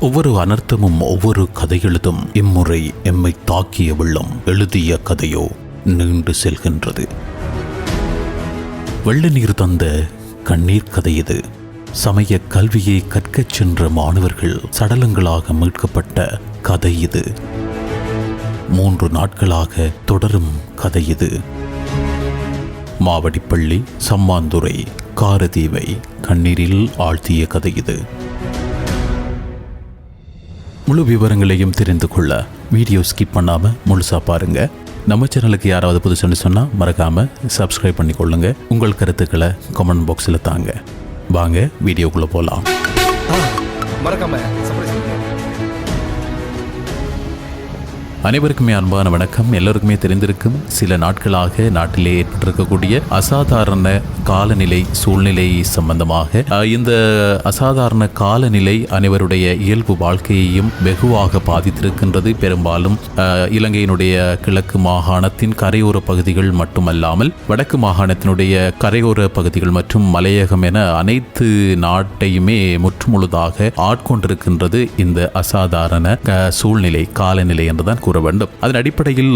ஒவ்வொரு அனர்த்தமும் ஒவ்வொரு கதையெழுதும் இம்முறை எம்மை தாக்கிய வெள்ளம் எழுதிய கதையோ நீண்டு செல்கின்றது. வெள்ள நீர் தந்த கண்ணீர் கதை இது. சமய கல்வியை கற்கச் சென்ற மாணவர்கள் சடலங்களாக மீட்கப்பட்ட கதை இது. மூன்று நாட்களாக தொடரும் கதை இது. மாவடிப்பள்ளி சம்மாந்துறை காரதீவை கண்ணீரில் ஆழ்த்திய கதை இது. முழு விவரங்களையும் தெரிந்து கொள்ள வீடியோ ஸ்கிப் பண்ணாமல் முழுசாக பாருங்க. நம்ம சேனலுக்கு யாராவது புதுசுன்னு சொன்னால் மறக்காமல் சப்ஸ்கிரைப் பண்ணிக்கொள்ளுங்க. உங்கள் கருத்துக்களை கமெண்ட் பாக்ஸில் தாங்க. வாங்க வீடியோக்குள்ளே போகலாம் மறக்காம அனைவருக்குமே அன்பான வணக்கம். எல்லோருக்குமே தெரிந்திருக்கும் சில நாட்களாக நாட்டிலே ஏற்பட்டிருக்கக்கூடிய அசாதாரண காலநிலை சூழ்நிலை சம்பந்தமாக இந்த அசாதாரண காலநிலை அனைவருடைய இயல்பு வாழ்க்கையையும் வெகுவாக பாதித்திருக்கின்றது. பெரும்பாலும் இலங்கையினுடைய கிழக்கு மாகாணத்தின் கரையோர பகுதிகள் மட்டுமல்லாமல் வடக்கு மாகாணத்தினுடைய கரையோர பகுதிகள் மற்றும் மலையகம் என அனைத்து நாட்டையுமே முற்றுமுழுதாக ஆட்கொண்டிருக்கின்றது இந்த அசாதாரண சூழ்நிலை காலநிலை என்றுதான் கூற வேண்டும் அதன் அடிப்படையில்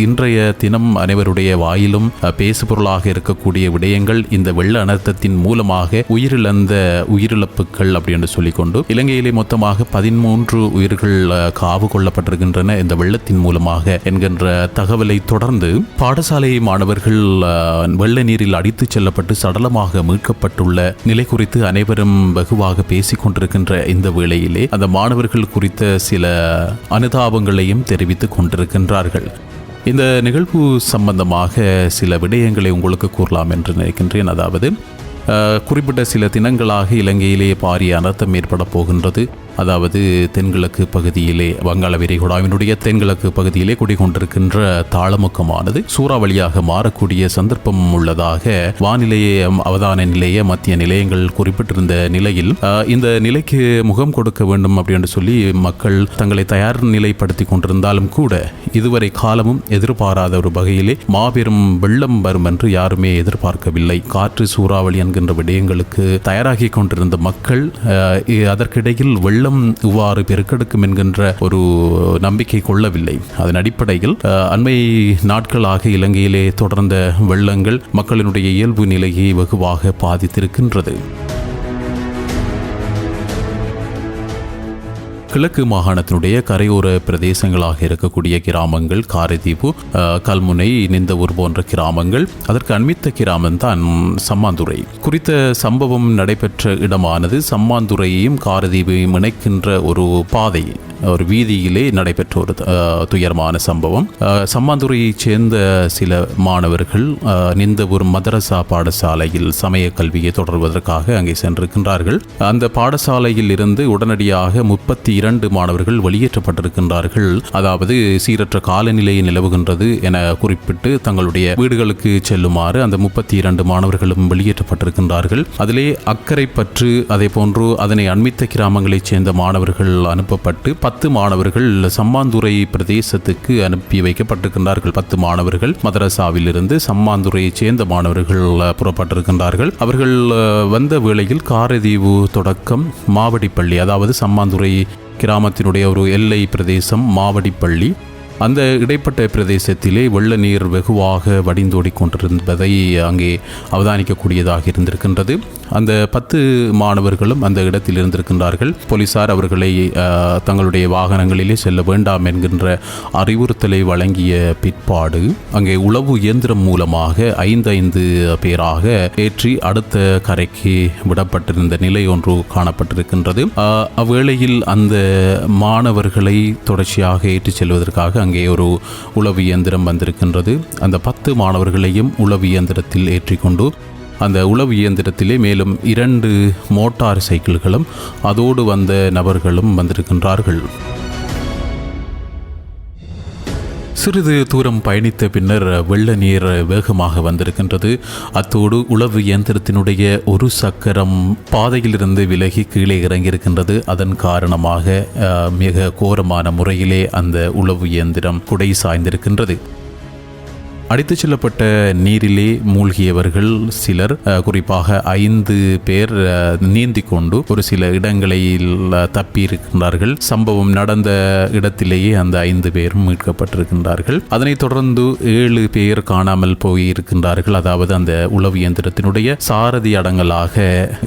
இன்றைய தினம் அனைவருடைய வாயிலும் பேசுபொருளாக இருக்கக்கூடிய விடயங்கள் இந்த வெள்ள அனர்த்தத்தின் மூலமாக உயிரிழந்த உயிரிழப்புகள் அப்படி என்று சொல்லிக்கொண்டு இலங்கையிலே மொத்தமாக பதிமூன்று உயிர்கள் காவு கொள்ளப்பட்டிருக்கின்றன இந்த வெள்ளத்தின் மூலமாக என்கின்ற தகவலை தொடர்ந்து பாடசாலை மாணவர்கள் வெள்ள நீரில் அடித்துச் செல்லப்பட்டு சடலமாக மீட்கப்பட்டுள்ள நிலை குறித்து அனைவரும் வெகுவாக பேசிக் கொண்டிருக்கின்ற இந்த வேளையிலே அந்த மாணவர்கள் குறித்த சில அனுதாபங்களையும் தெரிவித்துக் கொண்டிருக்கின்றார்கள். இந்த நிகழ்வு சம்பந்தமாக சில விடயங்களை உங்களுக்கு கூறலாம் என்று நினைக்கின்றேன். அதாவது குறிப்பிட்ட சில தினங்களாக இலங்கையிலே பாரிய அனர்த்தம் ஏற்பட போகின்றது. அதாவது தென்கிழக்கு பகுதியிலே வங்காள விரிகுடாவினுடைய தென்கிழக்கு பகுதியிலே குடிகொண்டிருக்கின்ற தாளமுக்கமானது சூறாவளியாக மாறக்கூடிய சந்தர்ப்பம் உள்ளதாக வானிலை அவதான நிலைய மத்திய நிலையங்கள் குறிப்பிட்டிருந்த நிலையில் இந்த நிலைக்கு முகம் கொடுக்க வேண்டும் அப்படின்னு சொல்லி மக்கள் தங்களை தயார் நிலைப்படுத்தி கொண்டிருந்தாலும் கூட இதுவரை காலமும் எதிர்பாராத ஒரு வகையிலே மாபெரும் வெள்ளம் வரும் என்று யாருமே எதிர்பார்க்கவில்லை. காற்று சூறாவளி என்கின்ற விடயங்களுக்கு தயாராகி கொண்டிருந்த மக்கள் அதற்கிடையில் வெள்ளம் இவ்வாறு பெருக்கெடுக்கும் என்கின்ற ஒரு நம்பிக்கை கொள்ளவில்லை. அதன் அடிப்படையில் அண்மை நாட்களாக இலங்கையிலே தொடர்ந்த வெள்ளங்கள் மக்களினுடைய இயல்பு நிலையை வெகுவாக பாதித்திருக்கின்றது. கிழக்கு மாகாணத்தினுடைய கரையோர பிரதேசங்களாக இருக்கக்கூடிய கிராமங்கள் காரைதீவு கல்முனை நிந்தவூர் போன்ற கிராமங்கள் அதற்கு அண்மித்த கிராமம் தான் சம்மாந்துறை. குறித்த சம்பவம் நடைபெற்ற இடமானது சம்மாந்துறையையும் காரதீவையும் இணைக்கின்ற ஒரு பாதை. ஒரு வீதியிலே நடைபெற்ற ஒரு துயரமான சம்பவம். சம்மாந்துறையைச் சேர்ந்த சில மாணவர்கள் அஹ், நிந்தவூர் மதரசா பாடசாலையில் சமய கல்வியை தொடர்வதற்காக அங்கே சென்றிருக்கின்றார்கள். அந்த பாடசாலையில் இருந்து உடனடியாக முப்பத்தி இரண்டு மாணவர்கள் வெளியேற்றப்பட்டிருக்கின்றார்கள். அதாவது சீரற்ற காலநிலை நிலவுகின்றது என குறிப்பிட்டு தங்களுடைய வீடுகளுக்கு செல்லுமாறு அந்த முப்பத்தி இரண்டு மாணவர்களும் வெளியேற்றப்பட்டிருக்கின்றார்கள். அதிலே அக்கறை பற்று அதே போன்று அதனை அண்மித்த கிராமங்களைச் சேர்ந்த மாணவர்கள் அனுப்பப்பட்டு பத்து மாணவர்கள் சம்மாந்துறை பிரதேசத்துக்கு அனுப்பி வைக்கப்பட்டிருக்கின்றார்கள். பத்து மாணவர்கள் மதரசாவில் இருந்து சம்மாந்துறையைச் சேர்ந்த மாணவர்கள் புறப்பட்டிருக்கின்றார்கள். அவர்கள் வந்த வேளையில் காரதீவு தொடக்கம் மாவடிப்பள்ளி அதாவது சம்மாந்துறை கிராமத்தினுடைய ஒரு எல்லை பிரதேசம் மாவடிப்பள்ளி. அந்த இடைப்பட்ட பிரதேசத்திலே வெள்ள நீர் வெகுவாக வடிந்தோடிக் கொண்டிருந்ததை அங்கே அவதானிக்கக்கூடியதாக இருந்திருக்கின்றது. அந்த பத்து மாணவர்களும் அந்த இடத்தில் இருந்திருக்கின்றார்கள். போலீசார் அவர்களை தங்களுடைய வாகனங்களிலே செல்ல வேண்டாம் என்கின்ற அறிவுறுத்தலை வழங்கிய பிற்பாடு அங்கே உளவு இயந்திரம் மூலமாக ஐந்து ஐந்து பேராக ஏற்றி அடுத்த கரைக்கு விடப்பட்டிருந்த நிலை ஒன்று காணப்பட்டிருக்கின்றது. அவ்வேளையில் அந்த மாணவர்களை தொடர்ச்சியாக ஏற்றிச் செல்வதற்காக அங்கே ஒரு உளவு இயந்திரம் வந்திருக்கின்றது. அந்த பத்து மாணவர்களையும் உளவு இயந்திரத்தில் ஏற்றிக்கொண்டு அந்த உளவு இயந்திரத்திலே மேலும் இரண்டு மோட்டார் சைக்கிள்களும் அதோடு வந்த நபர்களும் வந்திருக்கின்றார்கள். சிறிது தூரம் பயணித்த பின்னர் வெள்ள நீர் வேகமாக வந்திருக்கின்றது. அத்தோடு உளவு இயந்திரத்தினுடைய ஒரு சக்கரம் பாதையிலிருந்து விலகி கீழே இறங்கியிருக்கின்றது. அதன் காரணமாக மிக கோரமான முறையிலே அந்த உளவு இயந்திரம் குடை சாய்ந்திருக்கின்றது. அடித்துச் செல்லப்பட்ட நீரிலே மூழ்கியவர்கள் சிலர் குறிப்பாக ஐந்து பேர் அஹ், நீந்தி கொண்டு ஒரு சில இடங்களில் தப்பி இருக்கின்றார்கள் சம்பவம் நடந்த இடத்திலேயே அந்த ஐந்து பேரும் மீட்கப்பட்டிருக்கின்றார்கள். அதனைத் தொடர்ந்து ஏழு பேர் காணாமல் போயிருக்கின்றார்கள். அதாவது அந்த உளவு இயந்திரத்தினுடைய சாரதி அடங்கலாக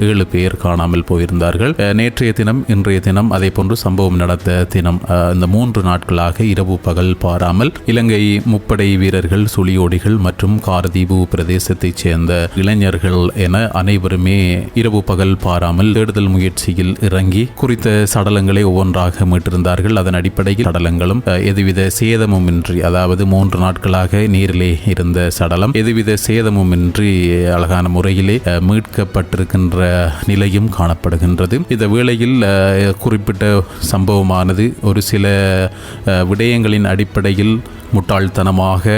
ஏழு பேர் காணாமல் போயிருந்தார்கள். நேற்றைய தினம் இன்றைய தினம் அதே போன்று சம்பவம் நடந்த தினம் இந்த மூன்று நாட்களாக இரவு பகல் பாராமல் இலங்கை முப்படை வீரர்கள் சுழி கொடியோடிகள் மற்றும் காரதீபு பிரதேசத்தைச் சேர்ந்த இளைஞர்கள் என அனைவருமே இரவு பகல் பாராமல் தேடுதல் முயற்சியில் இறங்கி குறித்த சடலங்களை ஒவ்வொன்றாக மீட்டிருந்தார்கள். அதன் அடிப்படையில் சடலங்களும் எதுவித சேதமும் சேதமுமின்றி அதாவது மூன்று நாட்களாக நீரிலே இருந்த சடலம் எதுவித சேதமுமின்றி அழகான முறையிலே மீட்கப்பட்டிருக்கின்ற நிலையும் காணப்படுகின்றது. இந்த வேளையில் குறிப்பிட்ட சம்பவமானது ஒரு சில விடயங்களின் அடிப்படையில் முட்டாள்தனமாக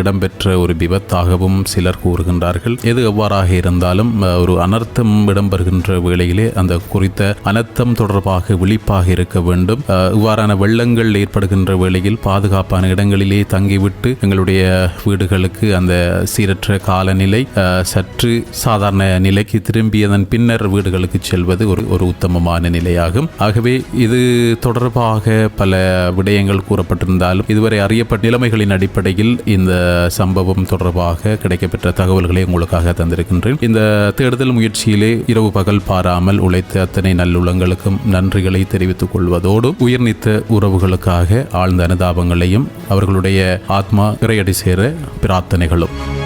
இடம்பெற்ற ஒரு விபத்தாகவும் சிலர் கூறுகின்றார்கள். எது எவ்வாறாக இருந்தாலும் ஒரு அனர்த்தம் இடம்பெறுகின்ற வேளையிலே அந்த குறித்த அனர்த்தம் தொடர்பாக விழிப்பாக இருக்க வேண்டும். இவ்வாறான வெள்ளங்கள் ஏற்படுகின்ற வேளையில் பாதுகாப்பான இடங்களிலே தங்கிவிட்டு எங்களுடைய வீடுகளுக்கு அந்த சீரற்ற காலநிலை சற்று சாதாரண நிலைக்கு திரும்பியதன் பின்னர் வீடுகளுக்கு செல்வது ஒரு ஒரு உத்தமமான நிலையாகும். ஆகவே இது தொடர்பாக பல விடயங்கள் கூறப்பட்டிருந்தாலும் இதுவரை அறியப்பட்ட நிலைமைகளின் அடிப்படையில் இந்த சம்பவம் தொடர்பாக கிடைக்கப்பெற்ற தகவல்களை உங்களுக்காக தந்திருக்கின்றேன். இந்த தேடுதல் முயற்சியிலே இரவு பகல் பாராமல் உழைத்த அத்தனை நல்லுள்ளங்களுக்கும் நன்றிகளை தெரிவித்துக் கொள்வதோடு உயிர்நீத்த உறவுகளுக்காக ஆழ்ந்த அனுதாபங்களையும் அவர்களுடைய ஆத்மா இறையடி சேர பிரார்த்தனைகளும்.